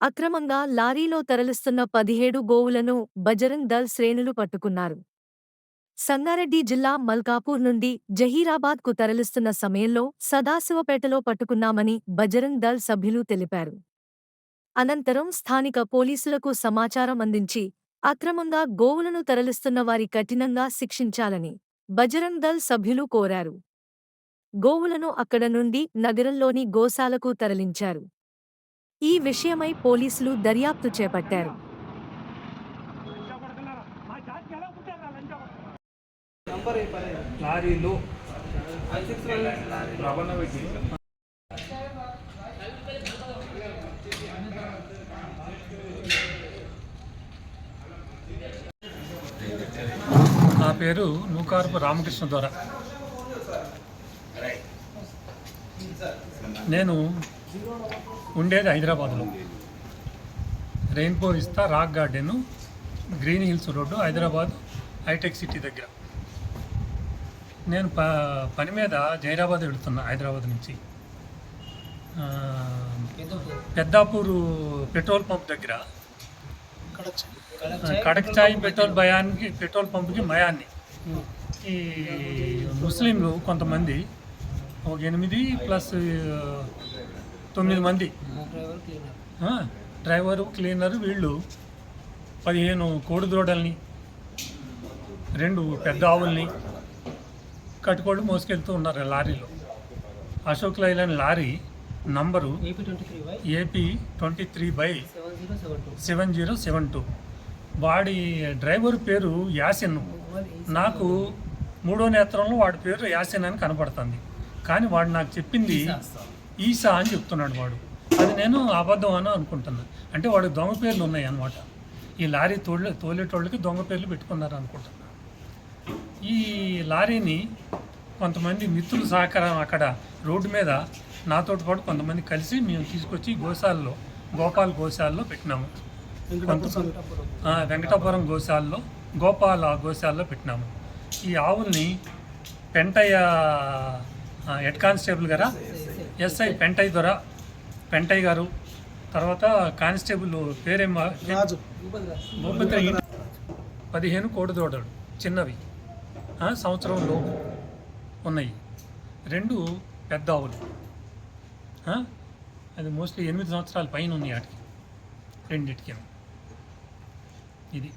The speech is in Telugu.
అక్రమంగా లారీలో తరలిస్తున్న పదిహేడు గోవులను బజరంగ్ దళ్ శ్రేణులు పట్టుకున్నారు. సంగారెడ్డి జిల్లా మల్కాపూర్ నుండి జహీరాబాద్కు తరలిస్తున్న సమయంలో సదాశివపేటలో పట్టుకున్నామని బజరంగ్ దళ్ సభ్యులు తెలిపారు. అనంతరం స్థానిక పోలీసులకు సమాచారం అందించి అక్రమంగా గోవులను తరలిస్తున్న వారి కఠినంగా శిక్షించాలని బజరంగ్ దళ్ సభ్యులు కోరారు. గోవులను అక్కడ నుండి నగరంలోని గోశాలకు తరలించారు. ఈ విషయమై పోలీసులు దర్యాప్తు చేపట్టారు. రవాణా నా పేరు నూకారపు రామకృష్ణ ద్వారా. నేను ఉండేది హైదరాబాద్లో. Rainbow vista rock garden green hills road Hyderabad hitech city దగ్గర. నేను ప పని మీద జైరాబాద్ వెళుతున్నా హైదరాబాద్ నుంచి. పెద్దాపూరు పెట్రోల్ పంప్ దగ్గర. కడక్చాయ్ పెట్రోల్ భయానికి పెట్రోల్ పంప్కి మయాన్ని ఈ ముస్లింలు కొంతమంది ఒక ఎనిమిది ప్లస్ తొమ్మిది మంది. డ్రైవరు క్లీనరు వీళ్ళు పదిహేను కోడిదూడల్ని రెండు పెద్ద ఆవుల్ని కట్టుకోళ్ళు మోసుకెళ్తూ ఉన్నారు లారీలో. Ashok Leyland lorry number AP twenty three by seven zero seven two. వాడి డ్రైవర్ పేరు యాసిన్. నాకు మూడో నేత్రంలో వాడి పేరు యాసిన్ అని కనపడుతుంది. కానీ వాడు నాకు చెప్పింది ఈసా అని చెప్తున్నాడు వాడు. అది నేను అబద్ధం అని అనుకుంటున్నా. అంటే వాడు దొంగ పేర్లు ఉన్నాయి అన్నమాట ఈ లారీ తోలే తోలేటోళ్ళకి దొంగ పేర్లు పెట్టుకున్నారు అనుకుంటున్నా ఈ లారీని కొంతమంది మిత్రుల సహకారం అక్కడ రోడ్డు మీద నాతోటి పాటు కొంతమంది కలిసి మేము తీసుకొచ్చి గోశాలలో గోపాల్ గోశాలలో పెట్టినాము. వెంకటాపురం గోశాలలో గోపాల గోశాలలో పెట్టినాము. ఈ ఆవుల్ని పెంటయ్య హెడ్ కానిస్టేబుల్ గారా? ఎస్ఐ పెంటయ్య దొర పెంటయ్య గారు తర్వాత కానిస్టేబుల్ పేరేమో రాజు. భూపతి పదిహేను కోడిదోడలు చిన్నవి. సంవత్సరం లోపు ఉన్నాయి. రెండు పెద్ద ఆవులు. అది మోస్ట్లీ ఎనిమిది సంవత్సరాల పైన ఉన్నాయి వాటికి రెండిటికి ఇది.